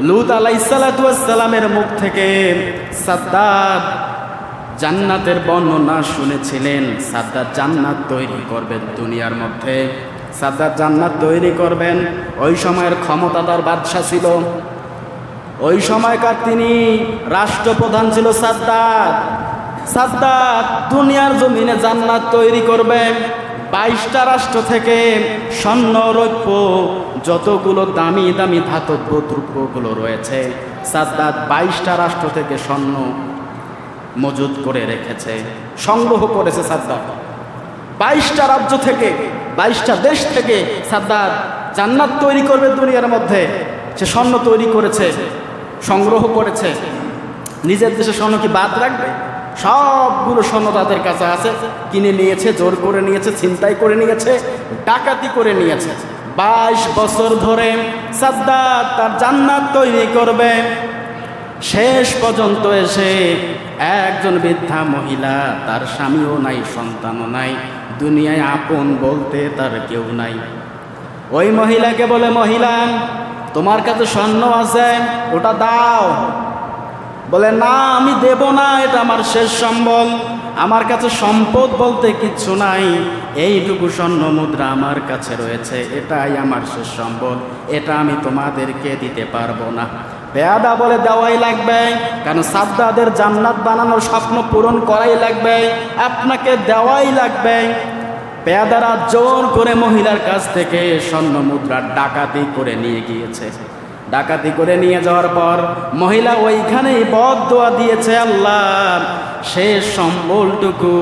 লুত আলাইসালামের মুখ থেকে সাদ্দাত জান্নাতের বর্ণনা শুনেছিলেন। সাদ্দাত জান্নাত তৈরি করবেন দুনিয়ার মধ্যে। সাদ্দাত জান্নাত তৈরি করবেন। ওই সময়ের ক্ষমতাদার বাদশা ছিল। ওই সময়কার তিনি রাষ্ট্রপ্রধান ছিল সাদ্দাত সাদ্দাত দুনিয়ার জমিনে জান্নাত তৈরি করবে। বাইশটা রাষ্ট্র থেকে স্বর্ণ, রৌপ্য, যতগুলো দামি দামি ধাতব্য দ্রব্যগুলো রয়েছে, সাদ্দাত বাইশটা রাষ্ট্র থেকে স্বর্ণ মজুদ করে রেখেছে, সংগ্রহ করেছে সাদ্দাত। বাইশটা রাজ্য থেকে, বাইশটা দেশ থেকে সাদ্দাত জান্নাত তৈরি করবে দুনিয়ার মধ্যে। সে স্বর্ণ তৈরি করেছে, সংগ্রহ করেছে। নিজের দেশে স্বর্ণ কি বাদ রাখবে? সবগুলো স্বর্ণ তাদের কাছে আছে। কিনে নিয়েছে, জোর করে নিয়েছে, ছিনতাই করে নিয়েছে, ডাকাতি করে নিয়েছে। বাইশ বছর ধরে সাদ্দাত তার জান্নাত তৈরি করবে। শেষ পর্যন্ত এসে একজন বৃদ্ধা মহিলা, তার স্বামীও নাই, সন্তানও নাই, দুনিয়ায় আপন বলতে তার কেউ নাই। ওই মহিলাকে বলে, মহিলা, তোমার কাছে স্বর্ণ আছে, ওটা দাও। বলে, না, আমি দেব না, এটা আমার শেষ সম্বল। আমার কাছে সম্পদ বলতে কিচ্ছু নাই। এইটুকু স্বর্ণ মুদ্রা আমার কাছে রয়েছে, এটাই আমার শেষ সম্বল। এটা আমি তোমাদেরকে দিতে পারব না। বেয়াদা বলে, দেওয়াই লাগবে। কারণ সাদ্দাদের জান্নাত বানানোর স্বপ্ন পূরণ করাই লাগবে। আপনাকে দেওয়াই লাগবে। পেয়াদারা জোর করে মহিলার কাছ থেকে স্বর্ণ মুদ্রা ডাকাতি করে নিয়ে গিয়েছে। ডাকাতি করে নিয়ে যাওয়ার পর মহিলা ওইখানেই বদ দোয়া দিয়েছে, আল্লাহ শেষ সম্বলটুকু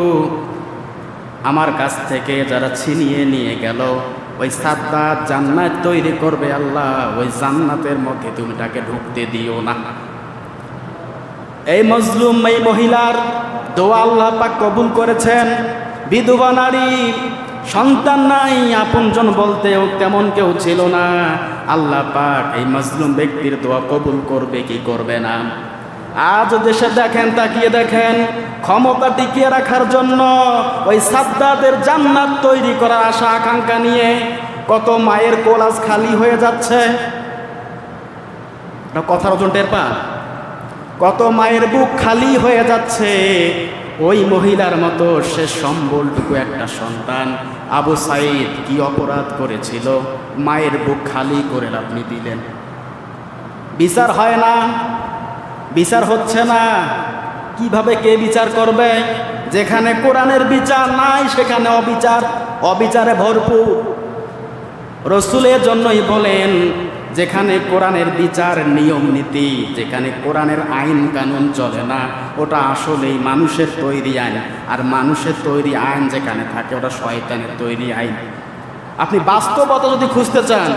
আমার কাছ থেকে যারা ছিনিয়ে নিয়ে গেল, ওই সাদ্দাত জান্নাত তৈরি করবে, আল্লাহ, ওই জান্নাতের মধ্যে তুমি তাকে ঢুকতে দিও না। এই মজলুম, এই মহিলার দোয়া আল্লাহ পাক কবুল করেছেন। বিধবা নারী, সন্তান নাই, আপনজন বলতেও তেমন কেউ ছিল না। আল্লাহ পাক এই মজলুম ব্যক্তির দোয়া কবুল করবে কি করবে না। আজ দেশে দেখেন, তাকিয়ে দেখেন, ক্ষমতা টিকিয়ে রাখার জন্য ওই সাদ্দাদের জান্নাত তৈরি করার আশা, আকাঙ্ক্ষা নিয়ে কত মায়ের কোল আজ খালি হয়ে যাচ্ছে। কথার ওজন টের পা কত মায়ের বুক খালি হয়ে যাচ্ছে। ওই মহিলার মতো সে সম্বলটুকু একটা সন্তান। আবু সাইদ কি অপরাধ করেছিল? মায়ের বুক খালি করে আপনি দিলেন। বিচার হয় না, বিচার হচ্ছে না। কীভাবে কে বিচার করবে? যেখানে কোরআনের বিচার নাই, সেখানে অবিচার। অবিচারে ভরপুর। রসুলের জন্যই বলেন যেখানে কোরআনের বিচার নিয়ম নীতি, যেখানে কোরআনের আইন কানুন চলে না, ওটা আসলেই মানুষের তৈরি আইন। আর মানুষের তৈরি আইন যেখানে থাকে, ওটা শয়তানের তৈরি আইন। আপনি বাস্তবতা যদি খুঁজতে চান,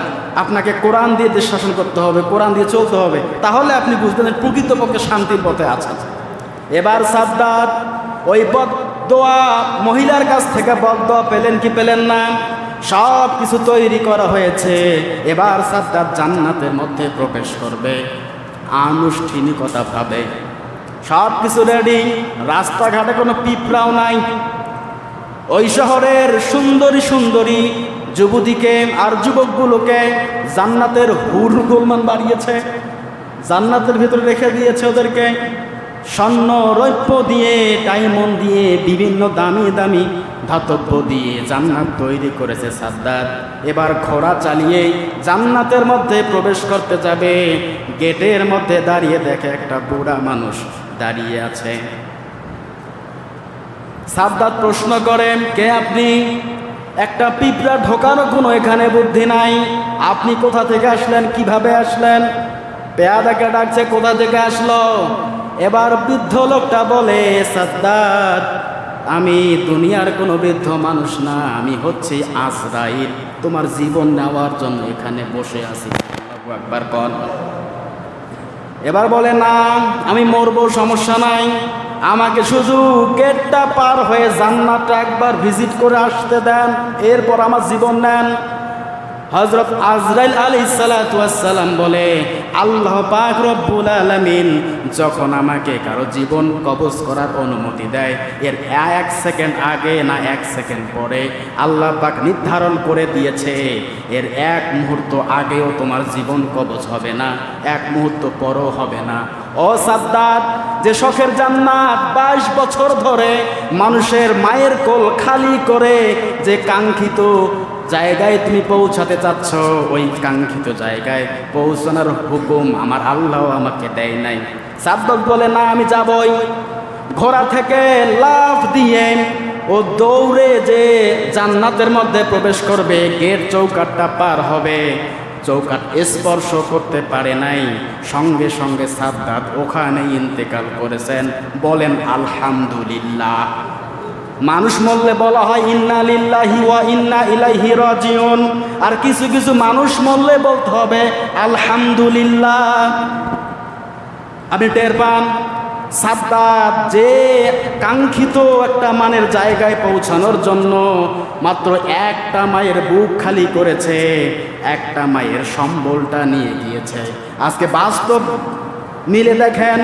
আপনাকে কোরআন দিয়ে দেশ শাসন করতে হবে, কোরআন দিয়ে চলতে হবে, তাহলে আপনি বুঝতে পারেন প্রকৃতপক্ষে শান্তির পথে আছেন। এবার সাদ্দাত ওই বদোয়া মহিলার কাছ থেকে বদোয়া পেলেন কি পেলেন না? সব কিছু তৈরি করা হয়েছে। এবার সাদ্দাত জান্নাতের মধ্যে প্রবেশ করবে, আনুষ্ঠানিকতা ভাবে। সব কিছু রেডি রাস্তাঘাটে কোনো পিঁপড়াও নাই। ওই শহরের সুন্দরী সুন্দরী যুবতীকে আর যুবকগুলোকে জান্নাতের হুর গোলমান বাড়িয়েছে। জান্নাতের ভিতরে রেখে দিয়েছে ওদেরকে। স্বর্ণ রৌপ্য দিয়ে, ডায়মন্ড দিয়ে, বিভিন্ন দামি দামি ধাতব্য দিয়ে জান্নাত তৈরি করেছে সাদ্দাত। এবার ঘোড়া চালিয়ে জান্নাতের মধ্যে প্রবেশ করতে যাবে। গেটের মধ্যে দাঁড়িয়ে দেখে একটা বুড়া মানুষ দাঁড়িয়ে আছে। সাদ্দাত প্রশ্ন করেন কে আপনি? একটা পিঁপড়া ঢোকারও কোনো এখানে বুদ্ধি নাই। আপনি কোথা থেকে আসলেন? কীভাবে আসলেন? পেয়াদাকে ডাকছে, কোথা থেকে আসলো? এবার বৃদ্ধ লোকটা বলে, সাদ্দাত আমি দুনিয়ার কোনো বৃদ্ধ মানুষ না, আমি হচ্ছি আজরাইল। তোমার জীবন নেওয়ার জন্য এখানে বসে আছি। একবার কন। এবার বলে, না, আমি মরবো, সমস্যা নাই। আমাকে শুধু গেটটা পার হয়ে জান্নাতটা একবার ভিজিট করে আসতে দেন, এরপর আমার জীবন নেন। হজরত আজরাইল আলী সালাম বলে আল্লাহ পাক রব্বুল আলামিন যখন আমাকে কারও জীবন কবজ করার অনুমতি দেয়, এর এক সেকেন্ড আগে না এক সেকেন্ড পরে আল্লাহ পাক নির্ধারণ করে দিয়েছে, এর এক মুহূর্ত আগেও তোমার জীবন কবজ হবে না, এক মুহূর্ত পরও হবে না। ও সাদ্দাত যে শখের জান্নাত বাইশ বছর ধরে মানুষের মায়ের কোল খালি করে যে কাঙ্ক্ষিত জায়গায় তুমি পৌঁছাতে চাচ্ছ, ওই কাঙ্ক্ষিত জায়গায় পৌঁছানোর হুকুম আমার আল্লাহ আমাকে দেয় নাই। সাদ্দক বলে, না, আমি যাবই। ঘোড়া থেকে লাফ দিয়ে ও দৌড়ে যে জান্নাতের মধ্যে প্রবেশ করবে, গেট চৌকাটটা পার হবে। চৌকাট স্পর্শ করতে পারে নাই। সঙ্গে সঙ্গে সাদ্দাত ওখানে ইন্তেকাল করেছেন। বলেন, আলহামদুলিল্লাহ। মানুষ মরলে বলা হয়, ইন্না লিল্লাহি ওয়া ইন্না ইলাইহি রাজিউন। আর কিছু কিছু মানুষ মরলে বলতে হবে, আলহামদুলিল্লাহ। আপনি টের পান সাদ্দাত, যে কাঙ্ক্ষিত একটা মানের জায়গায় পৌঁছানোর জন্য মাত্র একটা মায়ের বুক খালি করেছে, একটা মায়ের সম্বলটা নিয়ে গিয়েছে। আজকে বাস্তব মিলে দেখেন